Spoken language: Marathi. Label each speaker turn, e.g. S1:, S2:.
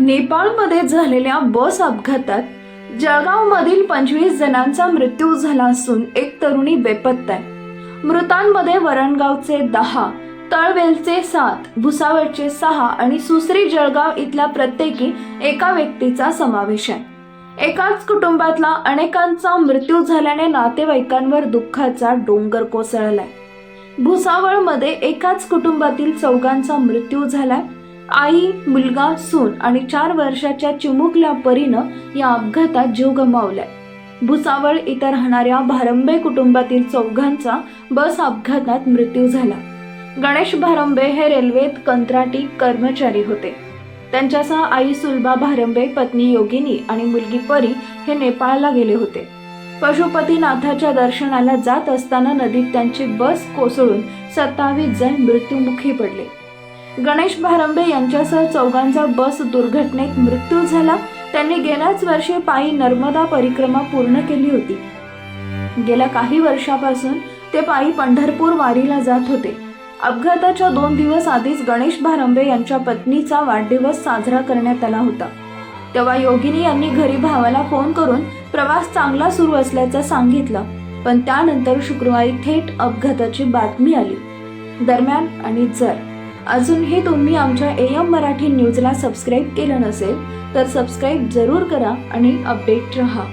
S1: नेपाळमध्ये झालेल्या बस अपघातात जळगावमधील पंचवीस जणांचा मृत्यू झाला असून एक तरुणी बेपत्ता आहे. मृतांमध्ये वरणगावचे दहा तळवेलचे सात भुसावळचे सहा आणि सुसरी जळगाव इथल्या प्रत्येकी एका व्यक्तीचा समावेश आहे. एकाच कुटुंबातला अनेकांचा मृत्यू झाल्याने नातेवाईकांवर दुःखाचा डोंगर कोसळलाय. भुसावळमध्ये एकाच कुटुंबातील चौघांचा मृत्यू झालाय. आई मुलगा सून आणि चार वर्षाच्या चिमुकल्या परीनं या अपघातात जीव गमावलाय. भुसावळ इथं राहणाऱ्या भारंबे कुटुंबातील चौघांचा बस अपघातात मृत्यू झाला. गणेश भारंबे हे रेल्वेत कंत्राटी कर्मचारी होते. त्यांच्यासह आई सुलभा भारंबे पत्नी योगिनी आणि मुलगी परी हे नेपाळला गेले होते. पशुपतीनाथाच्या दर्शनाला जात असताना नदीत त्यांची बस कोसळून सत्तावीस जण मृत्युमुखी पडले. गणेश भारंबे यांच्यासह चौघांचा बस दुर्घटनेत मृत्यू झाला. त्यांनी गेल्याच वर्षी पायी नर्मदा परिक्रमा पूर्ण केली होती. गेल्या काही वर्षापासून ते पायी पंढरपूर वारीला जात होते. अपघाताच्या दोन दिवस आधीच गणेश भारंबे यांच्या पत्नीचा वाढदिवस साजरा करण्यात आला होता. तेव्हा योगिनी यांनी घरी भावाला फोन करून प्रवास चांगला सुरू असल्याचं सांगितलं पण त्यानंतर शुक्रवारी थेट अपघाताची बातमी आली. दरम्यान आणि जर अजूनही तुम्ही आमच्या ए एम मराठी न्यूजला सबस्क्राईब केलं नसेल तर सबस्क्राईब जरूर करा आणि अपडेट रहा.